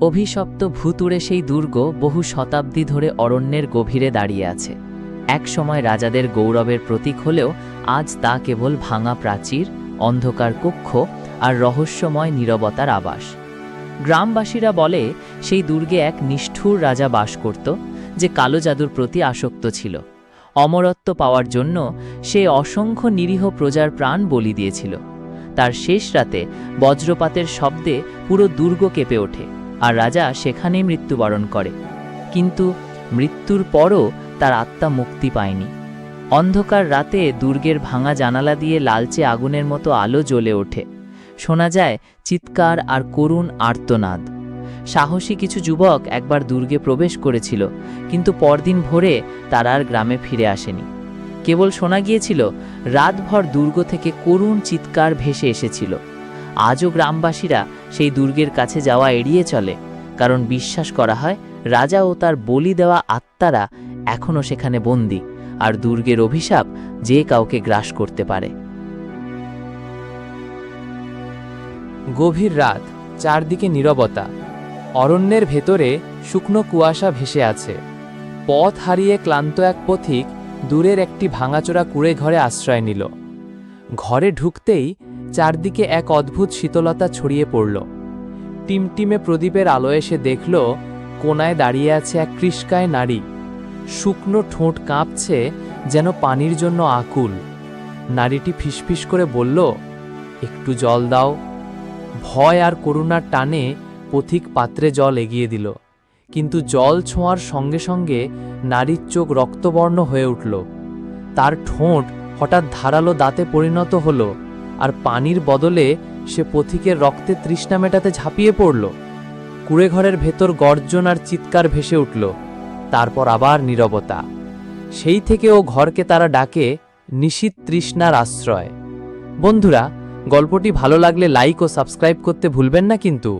অভিশপ্ত ভূতুড়ে সেই দুর্গ বহু শতাব্দী ধরে অরণ্যের গভীরে দাঁড়িয়ে আছে। এক সময় রাজাদের গৌরবের প্রতীক হলেও আজ তা কেবল ভাঙা প্রাচীর, অন্ধকার কক্ষ আর রহস্যময় নীরবতার আবাস। গ্রামবাসীরা বলে, সেই দুর্গে এক নিষ্ঠুর রাজা বাস করত, যে কালো জাদুর প্রতি আসক্ত ছিল। অমরত্ব পাওয়ার জন্য সে অসংখ্য নিরীহ প্রজার প্রাণ বলি দিয়েছিল। তার শেষ রাতে বজ্রপাতের শব্দে পুরো দুর্গ কেঁপে ওঠে। আর রাজা সেখানেই মৃত্যুবরণ করে। কিন্তু মৃত্যুর পরও তার আত্মা মুক্তি পায়নি। অন্ধকার রাতে দুর্গের ভাঙা জানালা দিয়ে লালচে আগুনের মতো আলো জ্বলে ওঠে। শোনা যায়, চিৎকার আর করুণ আর্তনাদ। সাহসী কিছু যুবক একবার দুর্গে প্রবেশ করেছিল, কিন্তু পরদিন ভোরে তারা আর গ্রামে ফিরে আসেনি। কেবল শোনা গিয়েছিল, রাতভর দুর্গ থেকে করুণ চিৎকার ভেসে এসেছিল। আজও গ্রামবাসীরা সেই দুর্গের কাছে যাওয়া এড়িয়ে চলে, কারণ বিশ্বাস করা হয় রাজা ও তার বলি দেওয়া আত্মারা এখনও সেখানে বন্দী, আর দুর্গের অভিশাপ যে কাউকে গ্রাস করতে পারে। গভীর রাত, চারদিকে নীরবতা, অরণ্যের ভেতরে শুকনো কুয়াশা ভেসে আছে। পথ হারিয়ে ক্লান্ত এক পথিক দূরের একটি ভাঙাচোরা কুড়ে ঘরে আশ্রয় নিল। ঘরে ঢুকতেই চারদিকে এক অদ্ভুত শীতলতা ছড়িয়ে পড়ল। টিমটিমে প্রদীপের আলো এসে দেখল কোনায় দাঁড়িয়ে আছে এক কৃষ্কায় নারী। শুকনো ঠোঁট কাঁপছে, যেন পানির জন্য আকুল। নারীটি ফিসফিস করে বলল, একটু জল দাও। ভয় আর করুণার টানে পথিক পাত্রে জল এগিয়ে দিল। কিন্তু জল ছোঁয়ার সঙ্গে সঙ্গে নারীর চোখ রক্তবর্ণ হয়ে উঠল। তার ঠোঁট হঠাৎ ধারালো দাঁতে পরিণত হলো আর পানির বদলে সে পথিকের রক্তে তৃষ্ণা মেটাতে ঝাঁপিয়ে পড়ল। কুড়েঘরের ভেতর গর্জন আর চিৎকার ভেসে উঠল, তারপর আবার নীরবতা। সেই থেকে ও ঘরকে তারা ডাকে নিশীত তৃষ্ণার আশ্রয়। বন্ধুরা, গল্পটি ভালো লাগলে লাইক ও সাবস্ক্রাইব করতে ভুলবেন না কিন্তু।